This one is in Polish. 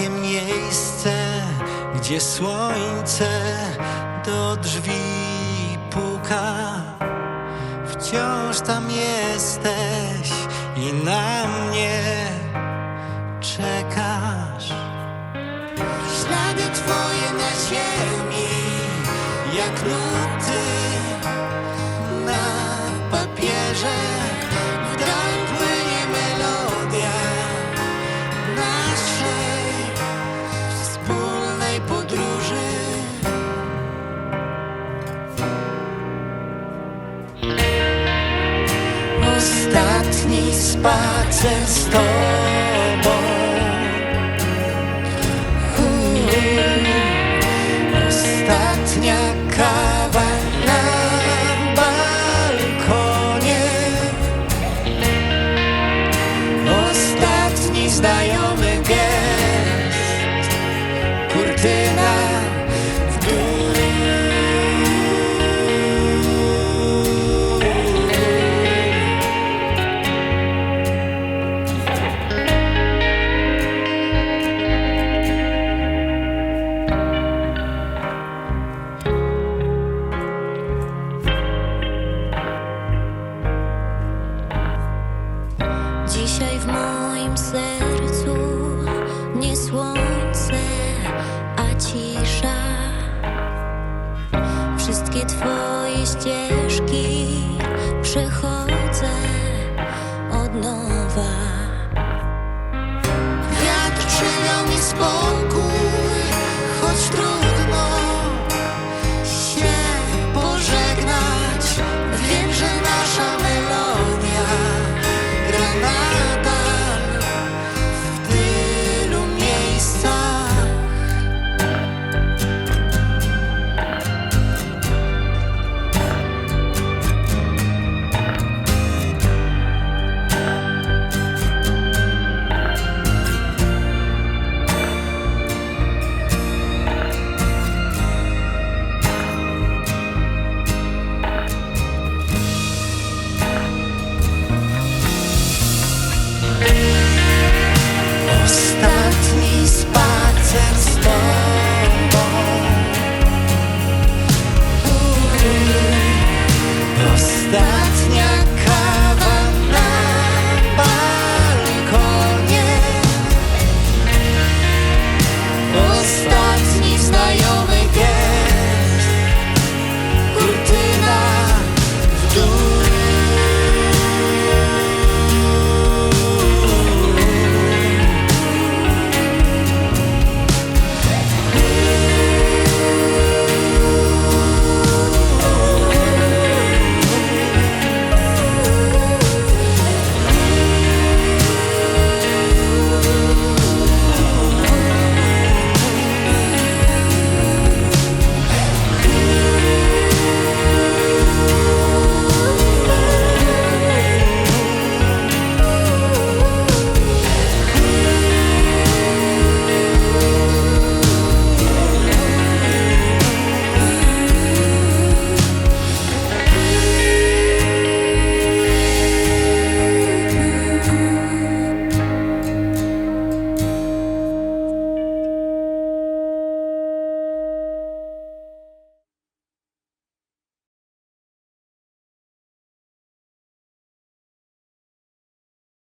miejsce, gdzie słońce do drzwi puka. Wciąż tam jesteś i na mnie czekasz. Ślady twoje na ziemi, jak nuty na papierze. Spacex Store. Sercu nie słońce, a cisza. Wszystkie Twoje ścieżki